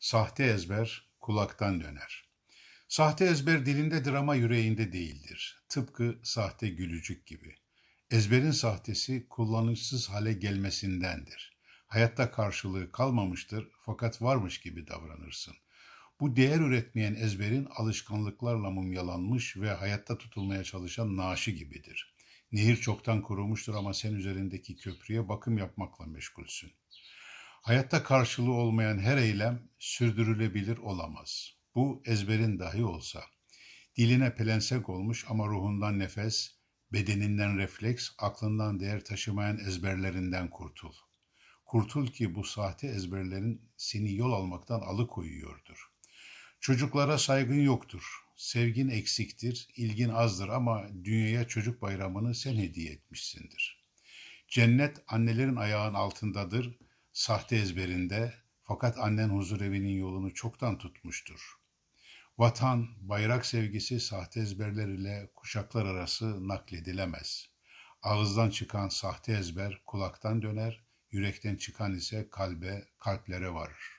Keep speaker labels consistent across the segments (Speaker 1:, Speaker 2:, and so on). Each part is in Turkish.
Speaker 1: Sahte ezber kulaktan döner. Sahte ezber dilindedir ama yüreğinde değildir. Tıpkı sahte gülücük gibi. Ezberin sahtesi kullanışsız hale gelmesindendir. Hayatta karşılığı kalmamıştır fakat varmış gibi davranırsın. Bu değer üretmeyen ezberin alışkanlıklarla mumyalanmış ve hayatta tutulmaya çalışan naaşı gibidir. Nehir çoktan kurumuştur ama sen üzerindeki köprüye bakım yapmakla meşgulsün. Hayatta karşılığı olmayan her eylem sürdürülebilir olamaz. Bu ezberin dahi olsa. Diline pelensek olmuş ama ruhundan nefes, bedeninden refleks, aklından değer taşımayan ezberlerinden kurtul. Kurtul ki bu sahte ezberlerin seni yol almaktan alıkoyuyordur. Çocuklara saygın yoktur. Sevgin eksiktir, ilgin azdır ama dünyaya çocuk bayramını sen hediye etmişsindir. Cennet annelerin ayağın altındadır, sahte ezberinde fakat annen huzur evinin yolunu çoktan tutmuştur. Vatan, bayrak sevgisi sahte ezberler ile kuşaklar arası nakledilemez. Ağızdan çıkan sahte ezber kulaktan döner, yürekten çıkan ise kalbe, kalplere varır.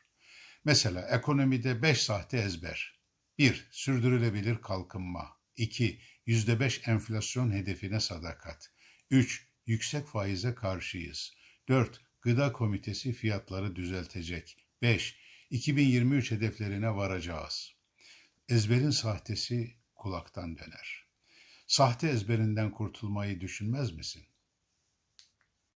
Speaker 1: Mesela ekonomide 5 sahte ezber. 1. Sürdürülebilir kalkınma. 2. %5 enflasyon hedefine sadakat. 3. Yüksek faize karşıyız. 4. Gıda komitesi fiyatları düzeltecek. 5. 2023 hedeflerine varacağız. Ezberin sahtesi kulaktan döner. Sahte ezberinden kurtulmayı düşünmez misin?